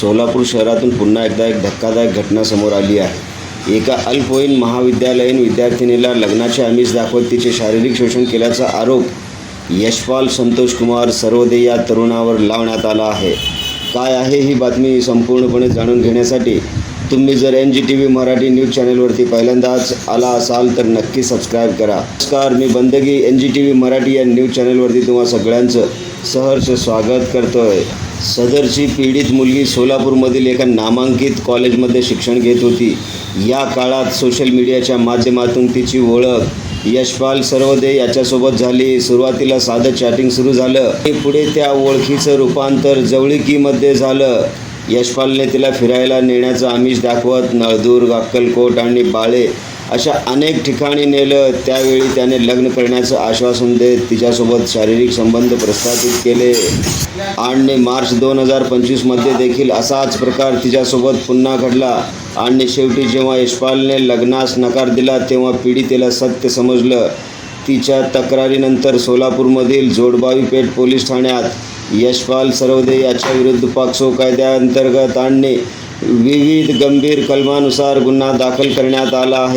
सोलापूर शहरातून पुन्हा एकदा एक धक्कादायक घटना समोर आली आहे. एका अल्पवयीन महाविद्यालयीन विद्यार्थिनीला लग्नाचे आमिष दाखवत तिचे शारीरिक शोषण केल्याचा आरोप यशपाल संतोष कुमार सर्वदे या तरुणावर लावण्यात आला आहे. काय आहे ही बातमी संपूर्णपणे जाणून घेण्यासाठी तुम्ही जर N G T V Marathi news चॅनलवरती पहिल्यांदाच आला असाल तर नक्की सबस्क्राईब करा. नमस्कार मी Bandagi N G T V Marathi या न्यूज चॅनलवरती तुम्हा सगळ्यांचं सहर्ष स्वागत करतोय. सदरची पीडित मुलगी सोलापूरमधील एका नामांकित कॉलेजमध्ये शिक्षण घेत होती. या काळात सोशल मीडियाच्या माध्यमातून तिची ओळख यशपाल सर्वदे याच्यासोबत झाली. सुरुवातीला साधं चॅटिंग सुरू झालं. आणि पुढे त्या ओळखीचं रूपांतर जवळिकीमध्ये झालं. यशपालने तिला फिरायला नेण्याचं आमिष दाखवत नळदूर अक्कलकोट आणि बाळे अशा अनेक ठिकाणी नेलं. त्यावेळी त्याने लग्न करण्याचं आश्वासन देत तिच्यासोबत शारीरिक संबंध प्रस्थापित केले. आणि मार्च दोन हजार पंचवीसमध्ये देखील असाच प्रकार तिच्यासोबत पुन्हा घडला. आणि शेवटी जेव्हा यशपालने लग्नास नकार दिला तेव्हा पीडितेला सत्य समजलं. तिच्या तक्रारीनंतर सोलापूरमधील जोडबावी पेठ पोलीस ठाण्यात यशपाल सरवदे याच्या विरुद्ध पाक्सो कायद्याअंतर्गत आणणे विविध गंभीर कलमानुसार गुन्हा दाखल करण्यात आला आहे.